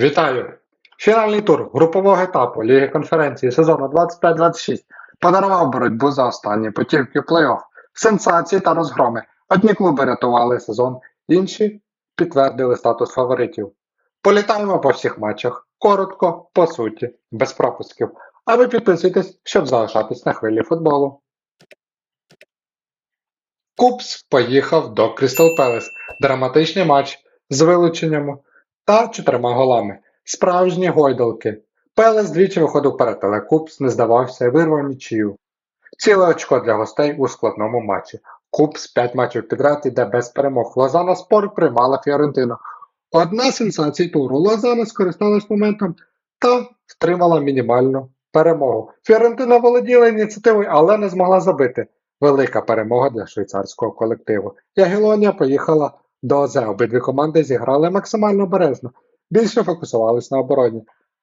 Вітаю! Фінальний тур групового етапу Ліги конференції сезону 25-26 подарував боротьбу за останні путівки в плей-офф, сенсації та розгроми. Одні клуби рятували сезон, інші підтвердили статус фаворитів. Політаємо по всіх матчах, коротко, по суті, без пропусків. А ви підписуйтесь, щоб залишатись на хвилі футболу. Купс поїхав до Крістал Пелес. Драматичний матч з вилученнями та чотирма голами. Справжні гойдалки. Пелес двічі виходив вперед, але не здавався і вирвав нічию. Ціле очко для гостей у складному матчі. Купс 5 матчів підряд іде без перемог. Лозана спор приймала Фіорентину. Одна з сенсацій туру. Лозана скористалась моментом та втримала мінімальну перемогу. Фіорентина володіла ініціативою, але не змогла забити. Велика перемога для швейцарського колективу. Ягелонія поїхала до ОЗ. Обидві команди зіграли максимально обережно, більше фокусувались на обороні.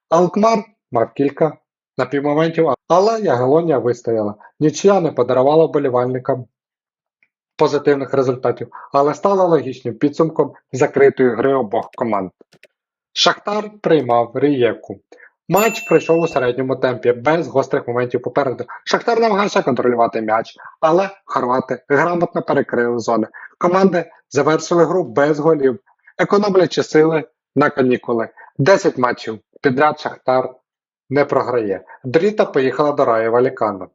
Алкмар мав кілька напівмоментів, але Ягелонія вистояла. Нічия не подарувала болівальникам позитивних результатів, але стала логічним підсумком закритої гри обох команд. Шахтар приймав Рієку. Матч пройшов у середньому темпі, без гострих моментів попереду. Шахтар намагався контролювати м'яч, але хорвати грамотно перекрили зони. Команди завершили гру без голів, економлячи сили на канікули. 10 матчів підряд Шахтар не програє. Дріта поїхала до Раю Валікано.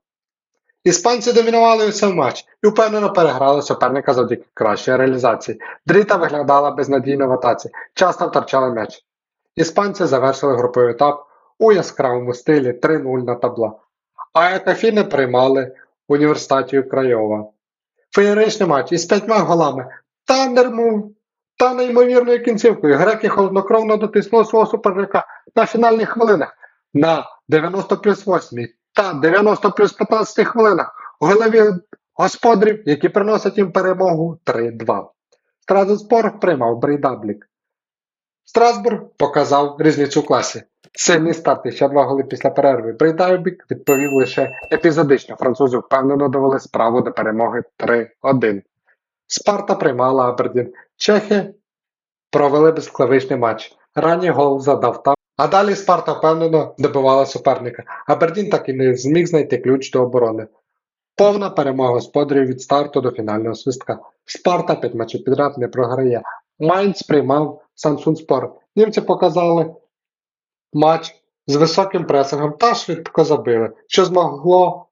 Іспанці домінували усю матч і впевнено переграли суперника завдяки кращої реалізації. Дріта виглядала безнадійно в атаці, часто втрачали м'яч. Іспанці завершили груповий етап у яскравому стилі 3-0 на табло. А Екафіни приймали університатію Крайова. Феєричний матч із п'ятьма голами та нерму та неймовірною кінцівкою. Греки холоднокровно дотиснули свого суперника на фінальних хвилинах на 90 плюс 8 та 90 плюс 15 хвилинах. у Голові господарів, які приносять їм перемогу 3-2. Стразбург приймав Брейдаблік. Страсбург показав різницю класі. Сильний старт і ще два голи після перерви. Брейдайбік відповів лише епізодично. Французи впевнено довели справу до перемоги 3-1. Спарта приймала Абердін. Чехи провели безклавичний матч. Ранній гол задав там. А далі Спарта впевнено добивала суперника. Абердін так і не зміг знайти ключ до оборони. Повна перемога господарів від старту до фінального свистка. Спарта 5 матчів підряд не програє. Майнц приймав Самсун Спор. Німці показали матч з високим пресингом та швидко забили, що змогло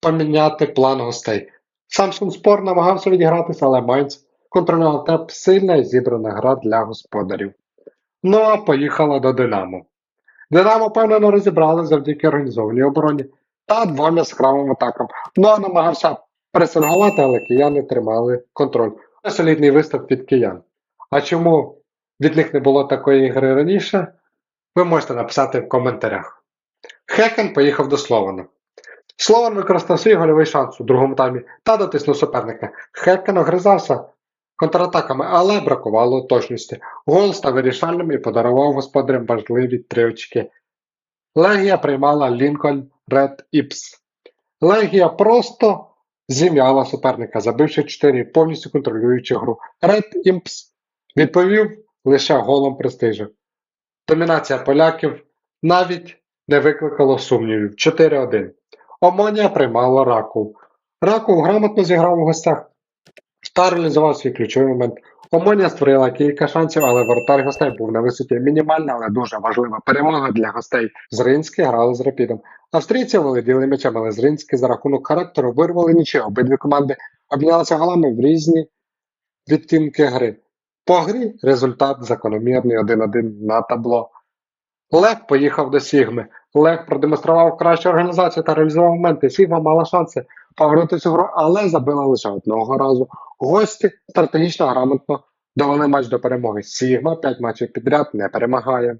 поміняти план гостей. Самсун Спор намагався відігратися, але Майнц контролював темп сильна і зібрана гра для господарів. Ну а поїхала до Динамо. Динамо впевнено розібрали завдяки організованій обороні та двом яскравим атакам. Ну а намагався пресингувати, але кияни тримали контроль. Солідний виступ від киян. А чому від них не було такої гри раніше? Ви можете написати в коментарях. Хекен поїхав до Слована. Слован використав свій гольовий шанс у другому таймі та дотиснув суперника. Хекен огризався контратаками, але бракувало точності. Гол став вирішальним і подарував господарям важливі три очки. Легія приймала Лінкольн Ред Іпс. Легія просто зім'яла суперника, забивши 4 повністю контролюючи гру. Ред Імпс відповів лише голом престижу. Домінація поляків навіть не викликало сумнівів 4-1. Омонія приймала Раков. Раков грамотно зіграв у гостях та реалізував свій ключовий момент. Омонія створила кілька шансів, але воротар гостей був на висоті. Мінімальна, але дуже важлива перемога для гостей. Зринські грали з рапідом. Австрійці володіли м'ячем, але Зринські за рахунок характеру вирвали нічого. Обидві команди обмінялися голами в різні відтінки гри. По грі результат закономірний 1-1 на табло. Лех поїхав до Сігми. Лех продемонстрував кращу організацію та реалізував моменти. Сігма мала шанси повернути цю гру, але забила лише одного разу. Гості стратегічно грамотно довели матч до перемоги. Сігма 5 матчів підряд не перемагає.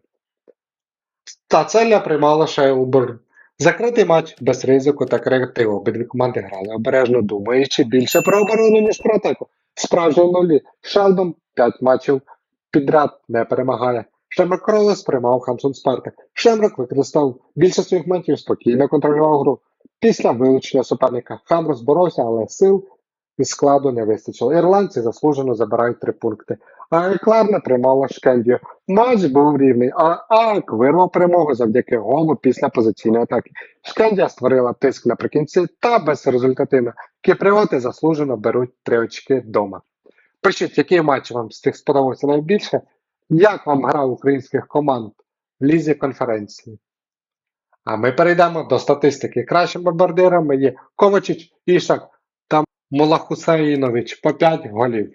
Стацеля приймала Шейлбурн. Закритий матч без ризику та креативу. Обидві команди грали обережно думаючи більше про оборону, ніж про атаку. Справжні нулі. Шелдон 5 матчів підряд не перемагає. Шемрак Кролес приймав Хамсон Спарта. Шемрак використав більше своїх моментів, спокійно контролював гру. Після вилучення суперника Хамрос боровся, але сил і складу не вистачило. Ірландці заслужено забирають три пункти. а Еклерне тримала Шкендію. Матч був рівний, а АЕК вирвав перемогу завдяки голу після позиційної атаки. Шкендія створила тиск наприкінці та безрезультативно. Кіпріоти заслужено беруть три очки вдома. Пишіть, який матч вам з цих сподобався найбільше, як вам гра українських команд в лізі конференції. А ми перейдемо до статистики. Кращими бомбардирами є Ковачич, Ішак та Мулахусеїнович по 5 голів.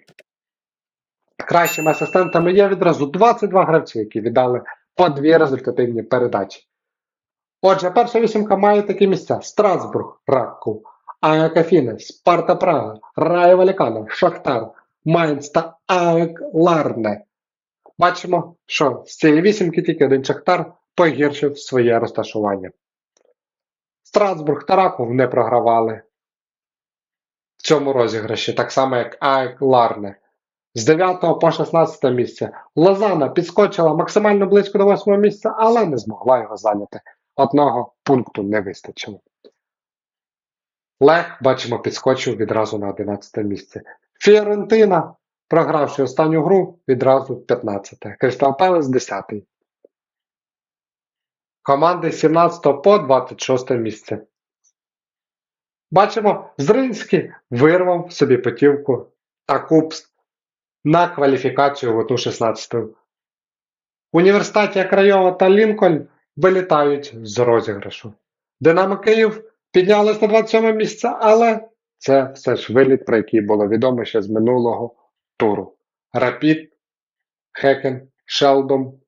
Кращими асистентами є відразу 22 гравці, які віддали по дві результативні передачі. Отже, перша вісімка має такі місця: Страсбург, Ракков, АЕК Спарта Прага, Рая Валікана, Шахтар, Майнц та АЕК Ларне. Бачимо, що з цієї вісімки тільки один Шахтар погіршив своє розташування. Страсбург та Раков не програвали в цьому розіграші, так само як АЕК Ларне. З 9 по 16 місце Лозана підскочила максимально близько до 8 місця, але не змогла його зайняти. Одного пункту не вистачило. Лех, бачимо, підскочив відразу на 11 місце. Фіорентина, програвши останню гру, відразу 15. Кристал Пелес 10. Команди з 17 по 26 місце. Бачимо, Зринський вирвав собі путівку та купс на кваліфікацію в одну 16. Університеті Крайова та Лінкольн вилітають з розіграшу. Динамо Київ піднялось на 27 місце, але це все ж виліт, про який було відомо ще з минулого туру. Рапід, Хекен, Шелдом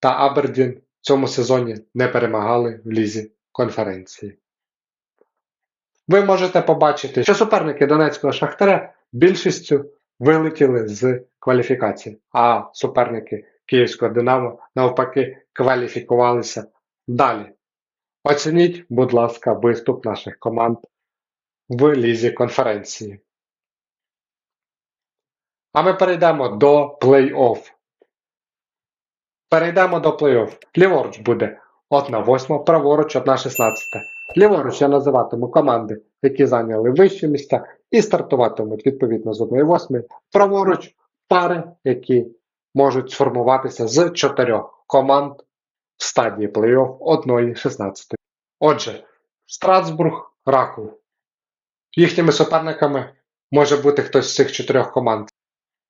та Абердін в цьому сезоні не перемагали в лізі конференції. Ви можете побачити, що суперники Донецького Шахтаря більшістю вилетіли з кваліфікації, а суперники Київського Динамо навпаки кваліфікувалися далі. Оцініть, будь ласка, виступ наших команд в лізі конференції. А ми перейдемо до плей-офф. Перейдемо до плей-офф. Ліворуч буде 1 8, праворуч 1 16. Ліворуч я називатиму команди, які зайняли вищі місця, і стартуватимуть відповідно з 1 8. Праворуч пари, які можуть сформуватися з чотирьох команд в стадії плей-офф 1 16. Отже, Страсбург, Раков. Їхніми суперниками може бути хтось з цих чотирьох команд.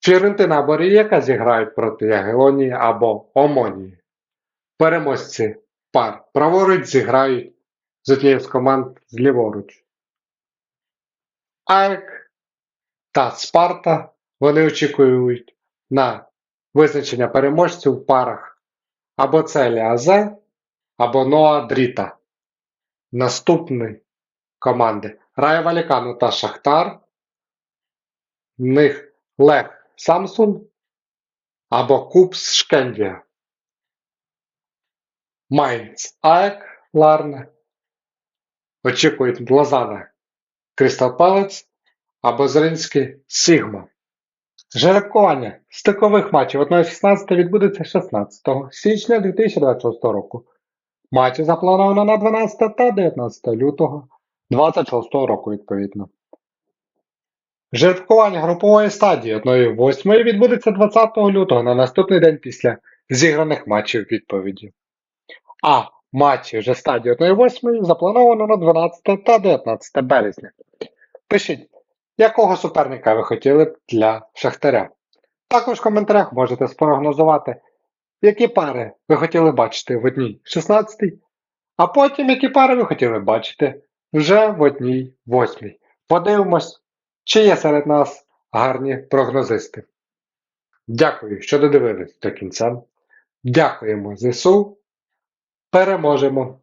Фіорентина або Рієка зіграють проти Ягелонії або Омонії. Переможці пар праворуч зіграють з однією з команд зліворуч. Айк та Спарта вони очікують на визначення переможців в парах або Целі Азе, або Ноа Дріта. Наступні команди Рая Валікану та Шахтар. В них Лех Самсун або Купс Шкендія. Майнц Аек Ларне. Очікують Лозана Крістал Палець або Зринський Сігма. Жеребкування стикових матчів 1-16 відбудеться 16 січня 2026 року. Матчі заплановано на 12 та 19 лютого 2026 року, відповідно. Жеребкування групової стадії 1-8 відбудеться 20 лютого на наступний день після зіграних матчів відповіді. А матчі вже стадії 1-8 заплановано на 12 та 19 березня. Пишіть, якого суперника ви хотіли б для Шахтаря. Також в коментарях можете спрогнозувати, які пари ви хотіли бачити в одній 16, а потім які пари ви хотіли бачити вже в одній восьмій. Подивимось, чи є серед нас гарні прогнозисти. Дякую, що додивились до кінця. Дякуємо ЗСУ. Переможемо!